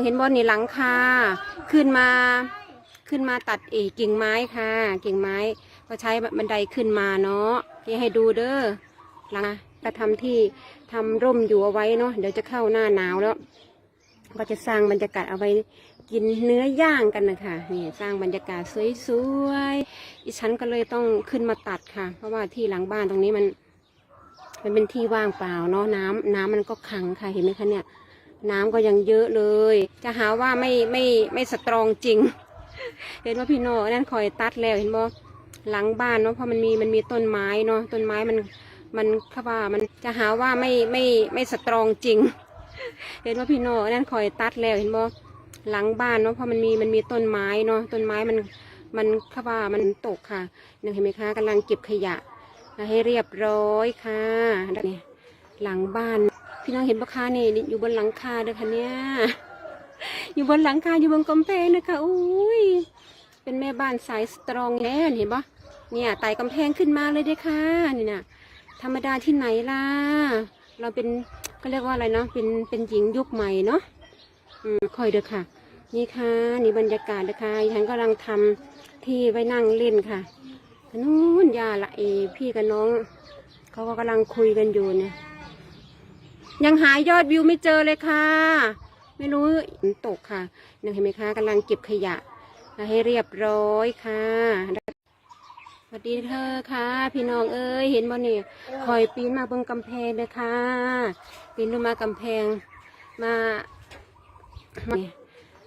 องเห็นบอนนี่หลังคาขึ้นมาขึ้นมาตัดเอกิ่งไม้ค่ะ กิ่งไม้ก็ใช้บันไดขึ้นมาเนาะที่ให้ดูเด้อหลังกระทำที่ทำร่มอยู่เอาไว้เนาะเดี๋ยวจะเข้าหน้าหนาวแล้ว ก็จะสร้างบรรยากาศเอาไว้กินเนื้อย่างกันนะคะนี่สร้างบรรยากาศสวยๆอีฉันก็เลยต้องขึ้นมาตัดค่ะ เพราะว่าที่หลังบ้านตรงนี้มัน มันเป็นที่ว่างเปล่าเนาะน้ำน้ำมันก็ขังค่ะเห็นไหมคะเนี่ย น้ำก็ยังเยอะเลย จะหาว่าไม่ไม่ไม่สตรองจริง เห็นว่าพี่โนนั่นคอยตัดแล้วเห็นบ่หลังบ้านเนาะเพราะมันมีมันมีต้นไม้เนาะต้นไม้มันมันเข้าว่ามันจะหาว่าไม่ไม่ไม่สตรองจริง เห็นว่าพี่โนนั่นคอยตัดแล้วเห็นบ่หลังบ้านเนาะเพราะมันมีมันมีต้นไม้เนาะต้นไม้มันมันเข้าว่ามันตกค่ะนั่เห็นไหมคะกำลังเก็บขยะให้เรียบร้อยค่ะนี่หลังบ้าน พี่น้องเห็นปะคะนี่อยู่บนหลังคาเด้อค่ะเนี่ยอยู่บนหลังคาอยู่บนกำแพงนะคะอุ้ยเป็นแม่บ้านสายสตรองแน่เห็นปะเนี่ยไต่กำแพงขึ้นมาเลยเด้ค่ะนี่นะธรรมดาที่ไหนล่ะเราเป็นก็เรียกว่าอะไรเนาะเป็นเป็นหญิงยุคใหม่เนาะอืมคอยเด้อค่ะ นี่ค่ะนี่บรรยากาศเด้อค่ะฉันกำลังทำที่ไว้นั่งเล่นค่ะนู้นยาละเอ พี่กับน้อง เขาก็กำลังคุยกันอยู่เนี่ย ยังหายอดวิวไม่เจอเลยค่ะ ไม่รู้ตกค่ะนั่นเห็นไหมคะกำลังเก็บขยะ ให้เรียบร้อยค่ะสวัสดีเธอค่ะ พี่น้องเอ้ยเห็นบ่เนี่ยคอยปีนมาบนกำแพงเลยค่ะปีนลงมากำแพงมาเนี่ย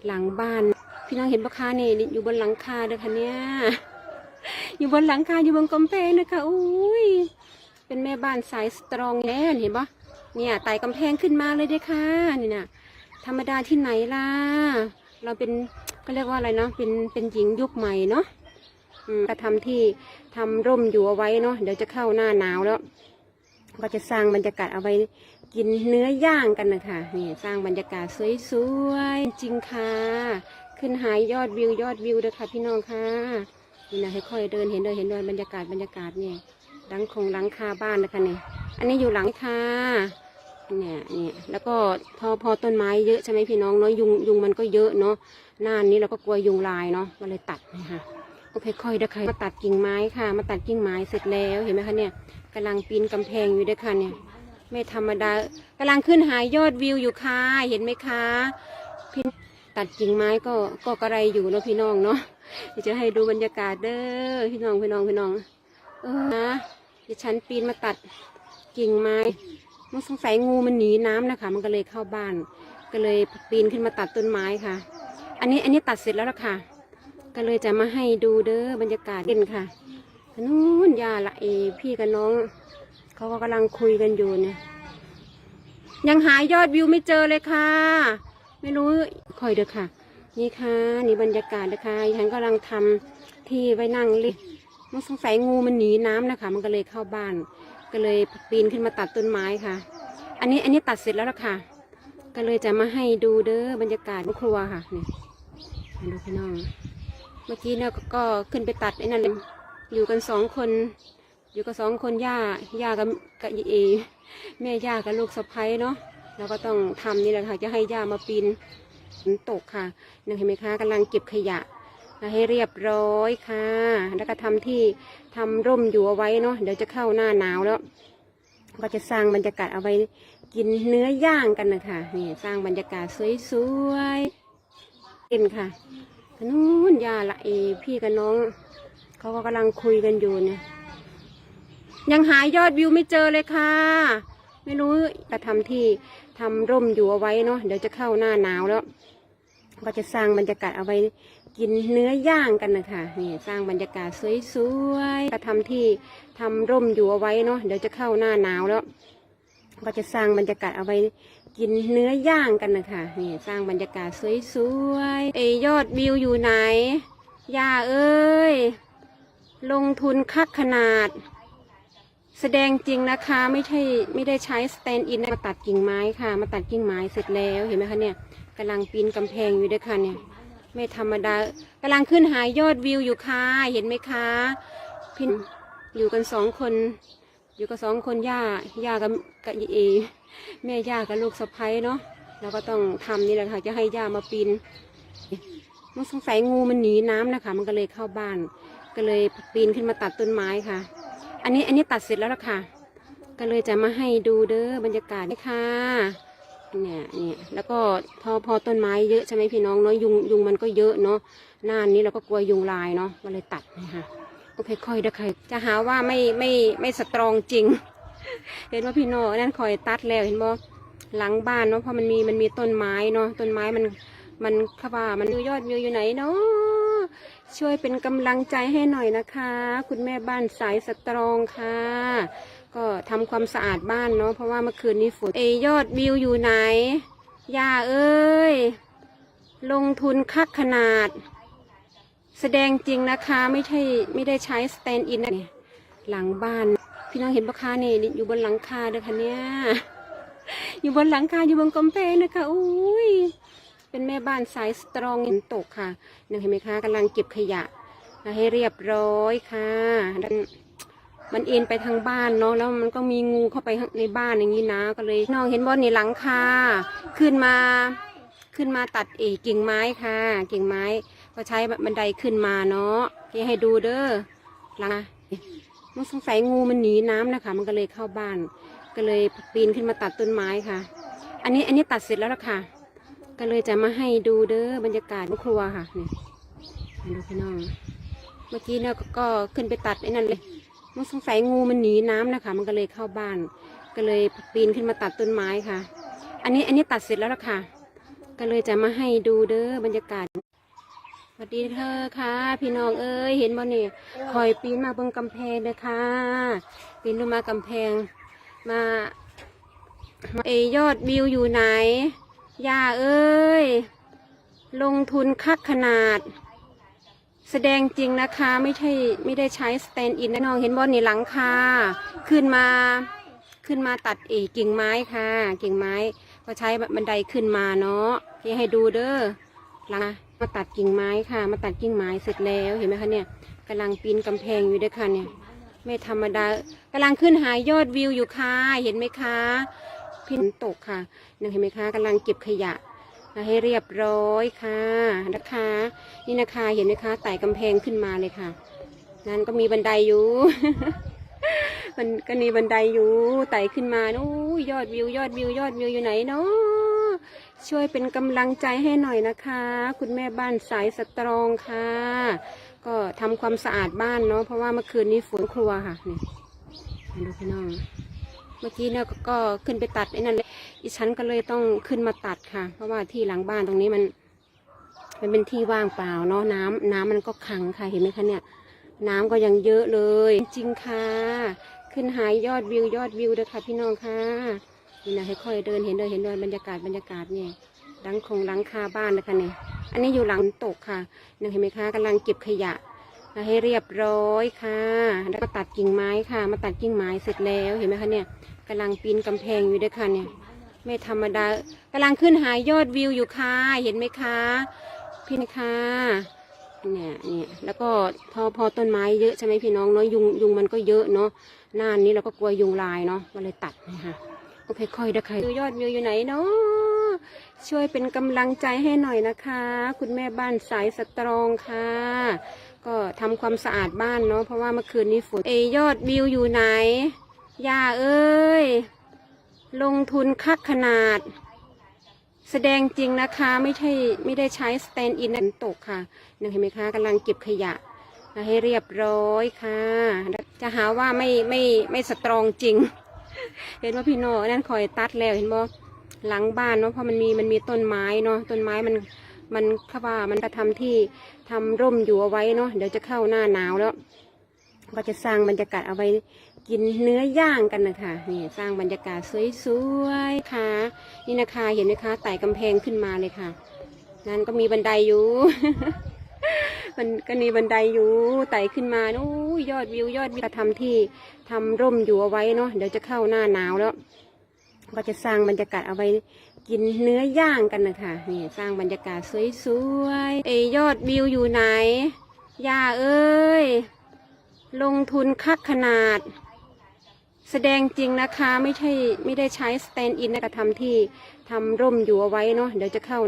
หลังบ้าน พี่น้องเห็นปะคะนี่อยู่บนหลังคาเด้อค่ะเนี่ยอยู่บนหลังคาอยู่บนกำแพงนะคะอุ้ยเป็นแม่บ้านสายสตรองแน่เห็นปะ เนี่ยไต่กำแพงขึ้นมาเลยด้อค่ะนี่นะธรรมดาที่ไหนล่ะ เราเป็นก็เรียกว่าอะไรเนาะเป็นเป็นหญิงยุคใหม่เนาะกระทำที่ทำร่มอยู่เอาไว้เนาะเดี๋ยวจะเข้าหน้าหนาวแล้ว ก็จะสร้างบรรยากาศเอาไว้กินเนื้อย่างกันนะคะนี่สร้างบรรยากาศสวยๆจริงค่ะ ขึ้นหายยอดวิวยอดวิวเด้อค่ะพี่น้องค่ะนี่นะค่อยๆเดินเห็นเดินเห็นเดินบรรยากาศบรรยากาศเนี่ยหลังคงหลังคาบ้านนะคะเนี่ยอันนี้อยู่หลังคา เนี่ยเนี่ยแล้วก็พอพอต้นไม้เยอะใช่ไหมพี่น้องเนาะยุงยุงมันก็เยอะเนาะหน้านี้เราก็กลัวยุงลายเนาะก็เลยตัดนะคะโอเคค่อยๆเด้ค่ะมาตัดกิ่งไม้ค่ะ มาตัดกิ่งไม้เสร็จแล้วเห็นไหมคะเนี่ยกำลังปีนกำแพงอยู่ด้อค่ะเนี่ยไม่ธรรมดากำลังขึ้นหายอดวิวอยู่ค่ะเห็นไหมคะพี่ตัดกิ่งไม้ก็ก็กระไรอยู่เนาะพี่น้องเนาะเดี๋ยวจะให้ดูบรรยากาศเด้อพี่น้องพี่น้องพี่น้องเออนะเดี๋ยวฉันปีนมาตัดกิ่งไม้ มันสงสัยงูมันหนีน้ำนะคะมันก็เลยเข้าบ้าน ก็เลยปีนขึ้นมาตัดต้นไม้ค่ะ อันนี้อันนี้ตัดเสร็จแล้วละค่ะ ก็เลยจะมาให้ดูเด้อบรรยากาศเด่นค่ะนู้นยาละเอ พี่กับน้องเขาก็กำลังคุยกันอยู่เนี่ย ยังหายอดวิวไม่เจอเลยค่ะ ไม่รู้คอยเด้อค่ะ นี่ค่ะ นี่บรรยากาศนะคะฉันกำลังทำที่ไว้นั่งเล่นมันสงสัยงูมันหนีน้ำนะคะมันก็เลยเข้าบ้าน ก็เลยปีนขึ้นมาตัดต้นไม้ค่ะ อันนี้อันนี้ตัดเสร็จแล้วละค่ะ ก็เลยจะมาให้ดูเด้อบรรยากาศครัวค่ะนี่มาดูพี่น้อง เมื่อกี้เนี่ยก็ก็ขึ้นไปตัดไอ้นั่นอยู่กันสองคน อยู่กับสองคนย่าย่ากับกับเอแม่ย่ากับลูกสะพ้ยเนาะเราก็ต้องทำนี่แหละค่ะ จะให้ย่ามาปีนฝนตกค่ะนั่นเห็นไหมคะกำลังเก็บขยะ ให้เรียบร้อยค่ะ แล้วก็ทำที่ทำร่มอยู่เอาไว้เนาะเดี๋ยวจะเข้าหน้าหนาวแล้ว ก็จะสร้างบรรยากาศเอาไว้กินเนื้อย่างกันนะคะนี่สร้างบรรยากาศสวยๆเล่นค่ะนู้นยาละเอพี่กับน้องเขาก็กำลังคุยกันอยู่เนี่ย ยังหายอดวิวไม่เจอเลยค่ะ ไม่รู้กระทำที่ทำร่มอยู่เอาไว้เนาะเดี๋ยวจะเข้าหน้าหนาวแล้ว ก็จะสร้างบรรยากาศเอาไว้ กินเนื้อย่างกันนะคะนี่สร้างบรรยากาศสวยๆก็ทำที่ทำร่มอยู่เอาไว้เนาะเดี๋ยวจะเข้าหน้าหนาวแล้ว ก็จะสร้างบรรยากาศเอาไว้กินเนื้อย่างกันนะคะนี่สร้างบรรยากาศสวยๆเอยยอดวิวอยู่ไหนย่าเอ้ย ลงทุนคักขนาด แสดงจริงนะคะไม่ใช่ไม่ได้ใช้สแตนด์อินมาตัดกิ่งไม้ค่ะ มาตัดกิ่งไม้เสร็จแล้วเห็นไหมคะเนี่ยกำลังปีนกำแพงอยู่ด้วยค่ะเนี่ย ไม่ธรรมดากำลังขึ้นหายยอดวิวอยู่ค่ะ เห็นไหมคะพี่อยู่กันสองคน อยู่กับสองคนย่าย่ากับกับเอแม่ย่ากับลูกสะใภ้เนาะเราก็ต้องทำนี่แหละค่ะ จะให้ย่ามาปีนมันสงสัยงูมันหนีน้ำนะคะ มันก็เลยเข้าบ้าน ก็เลยปีนขึ้นมาตัดต้นไม้ค่ะ อันนี้อันนี้ตัดเสร็จแล้วละค่ะ ก็เลยจะมาให้ดูเด้อบรรยากาศนี่ค่ะ เนี่ยเนี่ยแล้วก็พอพอต้นไม้เยอะใช่ไหมพี่น้องเนาะยุงยุงมันก็เยอะเนาะหน้านี้เราก็กลัวยุงลายเนาะก็เลยตัดนะคะโอเคค่อยๆเด้อค่ะจะหาว่าไม่ไม่ไม่สตรองจริง เห็นว่าพี่โน่นั่นคอยตัดแล้วเห็นบ่หลังบ้านเนาะเพราะมันมีมันมีต้นไม้เนาะต้นไม้มันมันเขาว่ามันยอดวิวอยู่ไหนเนาะ ช่วยเป็นกำลังใจให้หน่อยนะคะ คุณแม่บ้านสายสตรองค่ะ ก็ทำความสะอาดบ้านเนาะเพราะว่าเมื่อคืนนี้ฝนเอยอดวิวอยู่ไหนย่าเอ้ย ลงทุนคักขนาด แสดงจริงนะคะไม่ใช่ไม่ได้ใช้สแตนด์อินนะเนี่ยหลังบ้าน พี่น้องเห็นปะคะนี่อยู่บนหลังคาเด้อคะเนี่ยอยู่บนหลังคาอยู่บนกำแพงนะคะอุ้ย เป็นแม่บ้านสายสตรองฝนตกค่ะนี่เห็นไหมคะกำลังเก็บขยะให้เรียบร้อยค่ะมันเอ็นไปทางบ้านเนาะแล้วมันก็มีงูเข้าไปในบ้านอย่างนี้นะก็เลยน้องเห็นบอลนี่หลังคาขึ้นมาขึ้นมาตัดเอกกิ่งไม้ค่ะ กิ่งไม้ ก็ใช้บันไดขึ้นมาเนาะที่ให้ดูเด้อหลังมันสงสัยงูมันหนีน้ำนะคะ มันก็เลยเข้าบ้าน ก็เลยปีนขึ้นมาตัดต้นไม้ค่ะ อันนี้อันนี้ตัดเสร็จแล้วละค่ะ ก็เลยจะมาให้ดูเด้อบรรยากาศครัวค่ะนี่ดูพี่น้อง เมื่อกี้เนี่ยก็ขึ้นไปตัดไอ้นั่นเลย มันสงสัยงูมันหนีน้ำนะคะ มันก็เลยเข้าบ้าน ก็เลยปีนขึ้นมาตัดต้นไม้ค่ะ อันนี้อันนี้ตัดเสร็จแล้วละค่ะ ก็เลยจะมาให้ดูเด้อบรรยากาศสวัสดีเธอค่ะ พี่น้องเอ้ยเห็นบ่เนี่ยคอยปีนมาบนกำแพงเลยค่ะปีนลงมากำแพงมาเอยอดวิวอยู่ไหน ย่าเอ้ย ลงทุนคักขนาด แสดงจริงนะคะไม่ใช่ไม่ได้ใช้สแตนด์อินนะน้องเห็นบอลนี่หลังคาขึ้นมาขึ้นมาตัดเอกกิ่งไม้ค่ะ กิ่งไม้ ก็ใช้บันไดขึ้นมาเนาะที่ให้ดูเด้อหลังมาตัดกิ่งไม้ค่ะ มาตัดกิ่งไม้เสร็จแล้วเห็นไหมคะเนี่ยกำลังปีนกำแพงอยู่ด้วยค่ะเนี่ยไม่ธรรมดากำลังขึ้นหายอดวิวอยู่ค่ะเห็นไหมคะ พี่ฝนตกค่ะนี่เห็นไหมคะกำลังเก็บขยะให้เรียบร้อยค่ะนะคะ นี่นะคะเห็นไหมคะไต่กำแพงขึ้นมาเลยค่ะ นั่นก็มีบันไดอยู่มันก็มีบันไดอยู่ไต่ขึ้นมานู้ยอดวิวยอดวิวยอดวิวอยู่ไหนเนาะช่วยเป็นกำลังใจให้หน่อยนะคะ คุณแม่บ้านสายสตรองค่ะ ก็ทำความสะอาดบ้านเนาะเพราะว่าเมื่อคืนนี้ฝนครัวค่ะนี่ดูพี่น้อง มื่อกี้เนี่ยก็ขึ้นไปตัดไอ้นั่นเลยอีฉันก็เลยต้องขึ้นมาตัดค่ะ เพราะว่าที่หลังบ้านตรงนี้มัน มันเป็นที่ว่างเปล่าเนาะน้ำน้ำมันก็ขังค่ะเห็นไหมคะเนี่ย น้ำก็ยังเยอะเลย จริงค่ะ ขึ้นหายยอดวิวยอดวิวเลยค่ะพี่น้องค่ะนี่นะให้ค่อยเดินเห็นเดินเห็นเดินบรรยากาศบรรยากาศเนี่ยหลังของหลังคาบ้านนะคะเนี่ยอันนี้อยู่หลังตกค่ะนี่เห็นไหมคะกำลังเก็บขยะ ให้เรียบร้อยค่ะ แล้วก็ตัดกิ่งไม้ค่ะ มาตัดกิ่งไม้เสร็จแล้วเห็นไหมคะเนี่ยกำลังปีนกำแพงอยู่ด้วยค่ะเนี่ยไม่ธรรมดากำลังขึ้นหายอดวิวอยู่ค่ะ เห็นไหมคะพี่นะคะเนี่ยเนี่ยแล้วก็พอพอต้นไม้เยอะใช่ไหมพี่น้องเนาะยุงยุงมันก็เยอะเนาะหน้านี้เราก็กลัวยุงลายเนาะก็เลยตัดนะคะโอเคค่อยๆนะคะดูยอดวิวอยู่ไหนเนาะช่วยเป็นกำลังใจให้หน่อยนะคะ คุณแม่บ้านสายสตรองค่ะ ก็ทำความสะอาดบ้านเนาะเพราะว่าเมื่อคืนนี้ฝนเอยอดวิวอยู่ไหนย่าเอ้ย ลงทุนคักขนาด แสดงจริงนะคะไม่ใช่ไม่ได้ใช้สแตนด์อินนะตกค่ะนี่เห็นไหมคะกำลังเก็บขยะให้เรียบร้อยค่ะ จะหาว่าไม่ไม่ไม่สตรองจริง เห็นว่าพี่โนนั่นคอยตัดแล้วเห็นบ่หลังบ้านเนาะเพราะมันมีมันมีต้นไม้เนาะต้นไม้มัน มันเขาว่ามันจะทำที่ทำร่มอยู่เอาไว้เนาะเดี๋ยวจะเข้าหน้าหนาวแล้ว ก็จะสร้างบรรยากาศเอาไว้กินเนื้อย่างกันนะคะนี่สร้างบรรยากาศสวยๆค่ะ นี่นะคะเห็นไหมคะไต่กำแพงขึ้นมาเลยค่ะ นั่นก็มีบันไดอยู่มันก็มีบันไดอยู่ไต่ขึ้นมานู้ยยอดวิวยอดวิวก็ทำที่ทำร่มอยู่เอาไว้เนาะเดี๋ยวจะเข้าหน้าหนาวแล้ว ก็จะสร้างบรรยากาศเอาไว้กินเนื้อย่างกันนะคะนี่สร้างบรรยากาศสวยๆเอยยอดวิวอยู่ไหนย่าเอ้ย ลงทุนคักขนาด แสดงจริงนะคะไม่ใช่ไม่ได้ใช้สแตนด์อินนะกระทำที่ทำร่มอยู่เอาไว้เนาะเดี๋ยวจะเข้า